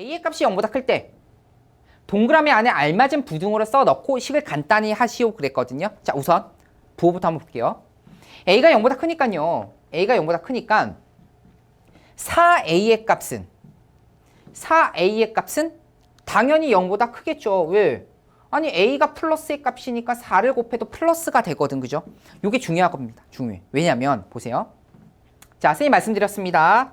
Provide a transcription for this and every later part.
a의 값이 0보다 클 때 동그라미 안에 알맞은 부등호를 써 넣고 식을 간단히 하시오 그랬거든요. 자, 우선 부호부터 한번 볼게요. a가 0보다 크니까요. a가 0보다 크니까 4a의 값은 4a의 값은 당연히 0보다 크겠죠. 왜? 아니 a가 플러스의 값이니까 4를 곱해도 플러스가 되거든. 그죠? 이게 중요한 겁니다. 중요해. 왜냐면 보세요. 자, 선생님 말씀드렸습니다.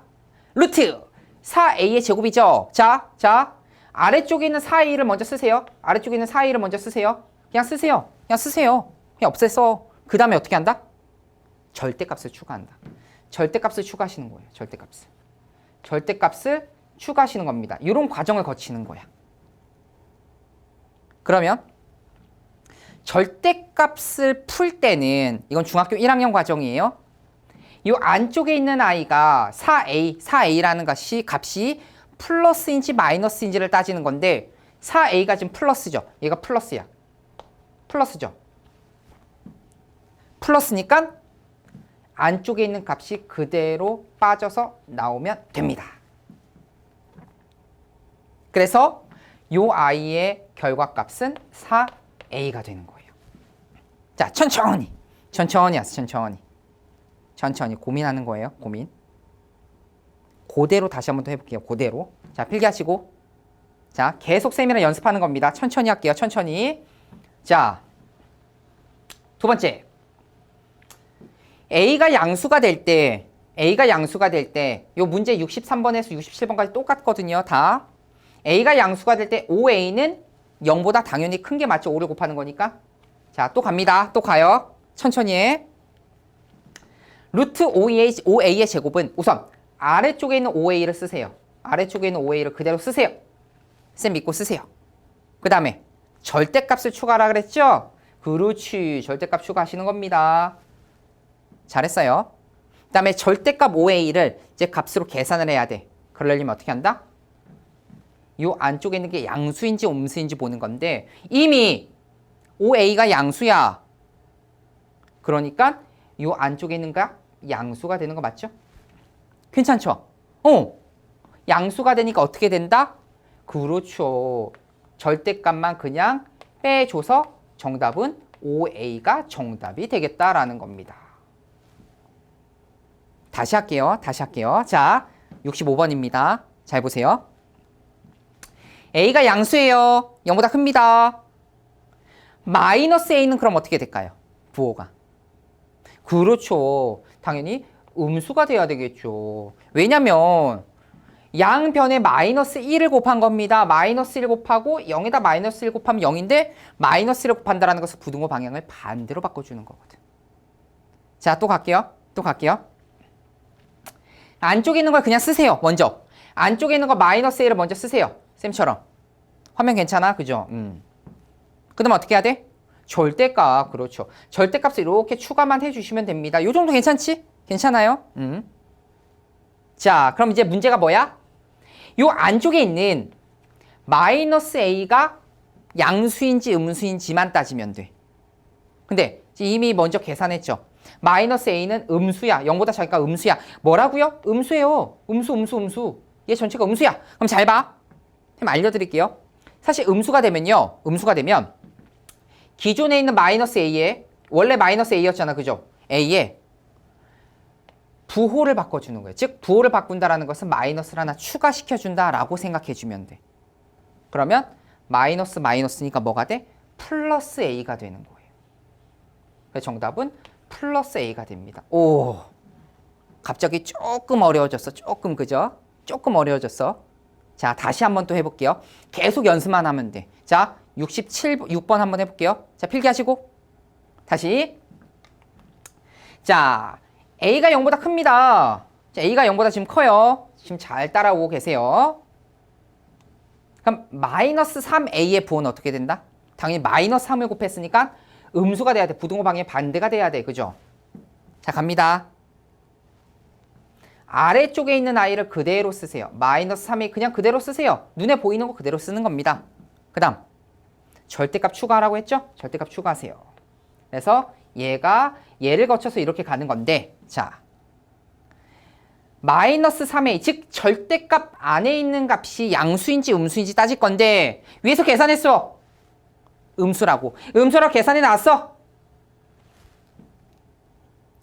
루트 4a의 제곱이죠. 자, 자 아래쪽에 있는 4a를 먼저 쓰세요. 아래쪽에 있는 4a를 먼저 쓰세요. 그냥 쓰세요. 그냥 쓰세요. 그냥 없애서 그 다음에 어떻게 한다? 절대값을 추가한다. 절대값을 추가하시는 거예요. 절대값을. 절대값을 추가하시는 겁니다. 이런 과정을 거치는 거야. 그러면 절대값을 풀 때는 이건 중학교 1학년 과정이에요. 이 안쪽에 있는 아이가 4a, 4a라는 것이 값이 플러스인지 마이너스인지를 따지는 건데 4a가 지금 플러스죠. 얘가 플러스야. 플러스죠. 플러스니까 안쪽에 있는 값이 그대로 빠져서 나오면 됩니다. 그래서 이 아이의 결과값은 4a가 되는 거예요. 자, 천천히. 천천히 하세요. 천천히. 천천히 고민하는 거예요. 고민. 그대로 다시 한번 더 해볼게요. 그대로. 자, 필기하시고. 자, 계속 세미나 연습하는 겁니다. 천천히 할게요. 천천히. 자, 두 번째. A가 양수가 될 때, A가 양수가 될 때, 요 문제 63번에서 67번까지 똑같거든요. 다. A가 양수가 될 때 5A는 0보다 당연히 큰 게 맞죠. 5를 곱하는 거니까. 자, 또 갑니다. 또 가요. 천천히 해. 루트 5A, 5A의 제곱은 우선 아래쪽에 있는 5A를 쓰세요. 아래쪽에 있는 5A를 그대로 쓰세요. 쌤 믿고 쓰세요. 그 다음에 절대값을 추가하라 그랬죠? 그렇지. 절대값 추가하시는 겁니다. 잘했어요. 그 다음에 절대값 5A를 이제 값으로 계산을 해야 돼. 그러려면 어떻게 한다? 요 안쪽에 있는 게 양수인지 음수인지 보는 건데 이미 5A가 양수야. 그러니까 요 안쪽에 있는 거 양수가 되는 거 맞죠? 괜찮죠? 어. 양수가 되니까 어떻게 된다? 그렇죠. 절대값만 그냥 빼줘서 정답은 5A가 정답이 되겠다라는 겁니다. 다시 할게요. 다시 할게요. 자, 65번입니다. 잘 보세요. A가 양수예요. 0보다 큽니다. 마이너스 A는 그럼 어떻게 될까요? 부호가. 그렇죠. 당연히 음수가 돼야 되겠죠. 왜냐면 양변에 마이너스 1을 곱한 겁니다. 마이너스 1 곱하고 0에다 마이너스 1 곱하면 0인데 마이너스 1을 곱한다는 것은 부등호 방향을 반대로 바꿔주는 거거든. 자, 또 갈게요. 또 갈게요. 안쪽에 있는 걸 그냥 쓰세요. 먼저. 안쪽에 있는 거 마이너스 1을 먼저 쓰세요. 쌤처럼. 화면 괜찮아? 그죠? 음. 그 다음 어떻게 해야 돼? 절대값. 그렇죠. 절대값을 이렇게 추가만 해주시면 됩니다. 요 정도 괜찮지? 괜찮아요? 음. 자, 그럼 이제 문제가 뭐야? 요 안쪽에 있는 마이너스 a가 양수인지 음수인지만 따지면 돼. 근데 이미 먼저 계산했죠. 마이너스 a는 음수야. 0보다 작으니까 음수야. 뭐라고요? 음수예요. 음수, 음수, 음수. 얘 전체가 음수야. 그럼 잘 봐. 좀 알려드릴게요. 사실 음수가 되면요. 음수가 되면 기존에 있는 마이너스 a에 원래 마이너스 a였잖아. 그죠? a에 부호를 바꿔주는 거예요. 즉 부호를 바꾼다라는 것은 마이너스를 하나 추가시켜준다라고 생각해주면 돼. 그러면 마이너스 마이너스니까 뭐가 돼? 플러스 a가 되는 거예요. 그래서 정답은 플러스 a가 됩니다. 오, 갑자기 조금 어려워졌어. 조금 그죠? 조금 어려워졌어. 자, 다시 한번 또 해볼게요. 계속 연습만 하면 돼. 자, 67, 6번 한번 해볼게요. 자, 필기하시고. 다시. 자, A가 0보다 큽니다. 자, A가 0보다 지금 커요. 지금 잘 따라오고 계세요. 그럼 마이너스 3A의 부호는 어떻게 된다? 당연히 마이너스 3을 곱했으니까 음수가 돼야 돼. 부등호 방향 반대가 돼야 돼. 그죠? 자, 갑니다. 아래쪽에 있는 아이를 그대로 쓰세요. 마이너스 3이 그냥 그대로 쓰세요. 눈에 보이는 거 그대로 쓰는 겁니다. 그 다음 절대값 추가하라고 했죠? 절대값 추가하세요. 그래서 얘가 얘를 거쳐서 이렇게 가는 건데 자 마이너스 3a 즉 절대값 안에 있는 값이 양수인지 음수인지 따질 건데 위에서 계산했어. 음수라고. 음수라고 계산이 나왔어.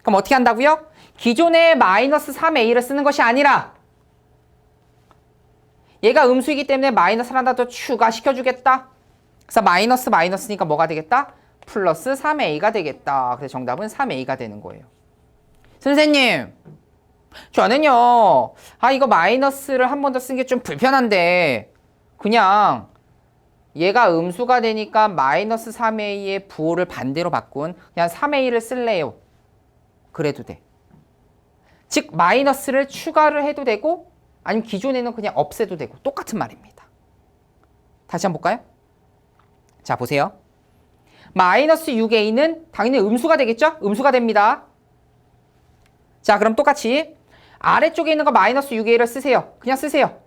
그럼 어떻게 한다고요? 기존의 마이너스 3a를 쓰는 것이 아니라 얘가 음수이기 때문에 마이너스를 하나 더 추가시켜주겠다. 그래서 마이너스 마이너스니까 뭐가 되겠다? 플러스 3a가 되겠다. 그래서 정답은 3a가 되는 거예요. 선생님, 저는요, 아, 이거 마이너스를 한 번 더 쓴 게 좀 불편한데, 그냥 얘가 음수가 되니까 마이너스 3a의 부호를 반대로 바꾼 그냥 3a를 쓸래요. 그래도 돼. 즉, 마이너스를 추가를 해도 되고, 아니면 기존에는 그냥 없애도 되고, 똑같은 말입니다. 다시 한번 볼까요? 자, 보세요. 마이너스 6a는 당연히 음수가 되겠죠? 음수가 됩니다. 자, 그럼 똑같이 아래쪽에 있는 거 마이너스 6a를 쓰세요. 그냥 쓰세요.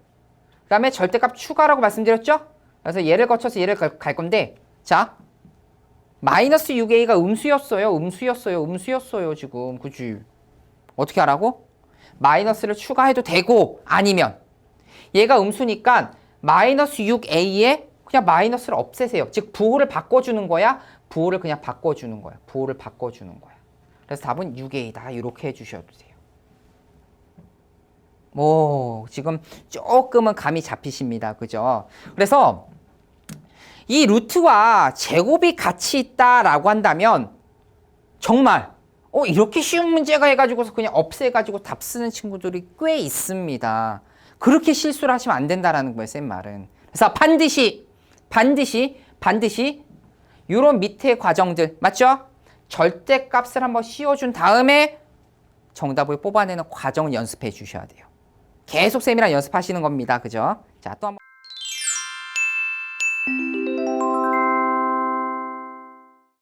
그 다음에 절대값 추가라고 말씀드렸죠? 그래서 얘를 거쳐서 얘를 갈, 갈 건데 자, 마이너스 6a가 음수였어요. 음수였어요. 음수였어요. 지금. 그지? 어떻게 하라고? 마이너스를 추가해도 되고 아니면 얘가 음수니까 마이너스 6a에 그냥 마이너스를 없애세요. 즉 부호를 바꿔주는 거야. 부호를 그냥 바꿔주는 거야. 부호를 바꿔주는 거야. 그래서 답은 6a다. 이렇게 해주셔도 돼요. 뭐 지금 조금은 감이 잡히십니다. 그죠? 그래서 이 루트와 제곱이 같이 있다라고 한다면 정말 어 이렇게 쉬운 문제가 해가지고서 그냥 없애가지고 답 쓰는 친구들이 꽤 있습니다. 그렇게 실수를 하시면 안 된다라는 거예요, 쌤 말은. 그래서 반드시 반드시 반드시 이런 밑에 과정들 맞죠? 절대값을 한번 씌워준 다음에 정답을 뽑아내는 과정을 연습해 주셔야 돼요. 계속 쌤이랑 연습하시는 겁니다. 그죠? 자, 또 한번